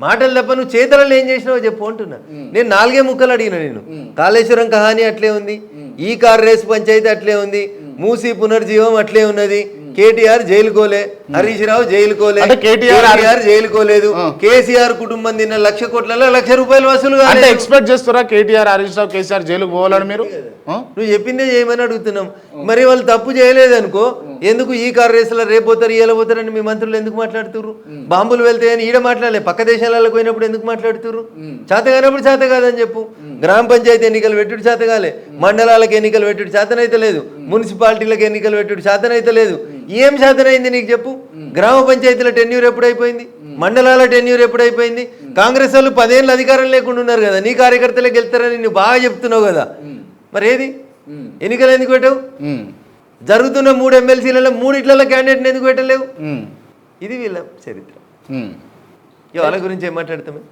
మాటలు తప్ప నువ్వు చేతలలో ఏం చేసినావో చెప్పు అంటున్నా. నేను నాలుగే ముక్కలు అడిగిన నేను కాళేశ్వరం కహాని అట్లే ఉంది. ఈ కార్ రేసు పంచాయతీ అట్లే ఉంది. మూసి పునర్జీవం అట్లే ఉన్నది. కేటీఆర్ జైలుకోలే. హరీష్ రావు జైలుకోలే. కేటీఆర్ జైలుకోలేదు. కేసీఆర్ కుటుంబం తిన్న లక్ష కోట్లలో లక్ష రూపాయలు వసూలు అంటే. ఎక్స్పెక్ట్ చేస్తారా కేటీఆర్ హరీష్ రావు కేసీఆర్ జైలుకు పోవాలని మీరు? నువ్వు చెప్పిందే చేయమని అడుగుతున్నాం. మరి వాళ్ళు తప్పు చేయలేదు అనుకో ఎందుకు ఈ కార్ రేసులో రేపు పోతారు ఇలా పోతారని మీ మంత్రులు ఎందుకు మాట్లాడుతుర్రు? బాంబులు వెళ్తాయని ఈడ మాట్లాడలే. పక్క దేశాలకు పోయినప్పుడు ఎందుకు మాట్లాడుతుర్రు? చేత కానప్పుడు చేత కాదని చెప్పు. గ్రామ పంచాయతీ ఎన్నికలు పెట్టుడు చేత కాలే. మండలాలకు ఎన్నికలు పెట్టుడు చేతనైతే లేదు. మున్సిపాలిటీలకు ఎన్నికలు పెట్టుడు చేతనైతే లేదు. ఏం చేతనైంది నీకు చెప్పు? గ్రామ పంచాయతీల టెన్యూర్ ఎప్పుడైపోయింది మండలాల టెన్యూర్ ఎప్పుడైపోయింది కాంగ్రెస్ వాళ్ళు పదేళ్ళు అధికారం లేకుండా ఉన్నారు కదా. నీ కార్యకర్తలే గెలుస్తారని నువ్వు బాగా చెప్తున్నావు కదా. మరి ఏది? ఎన్నికలు ఎందుకు పెట్టావు. జరుగుతున్న మూడు ఎమ్మెల్సీలలో మూడిట్లలో క్యాండిడేట్ ఎందుకు పెట్టలేవు. ఇది వీళ్ళ చరిత్ర. వాళ్ళ గురించి ఏం మాట్లాడతామే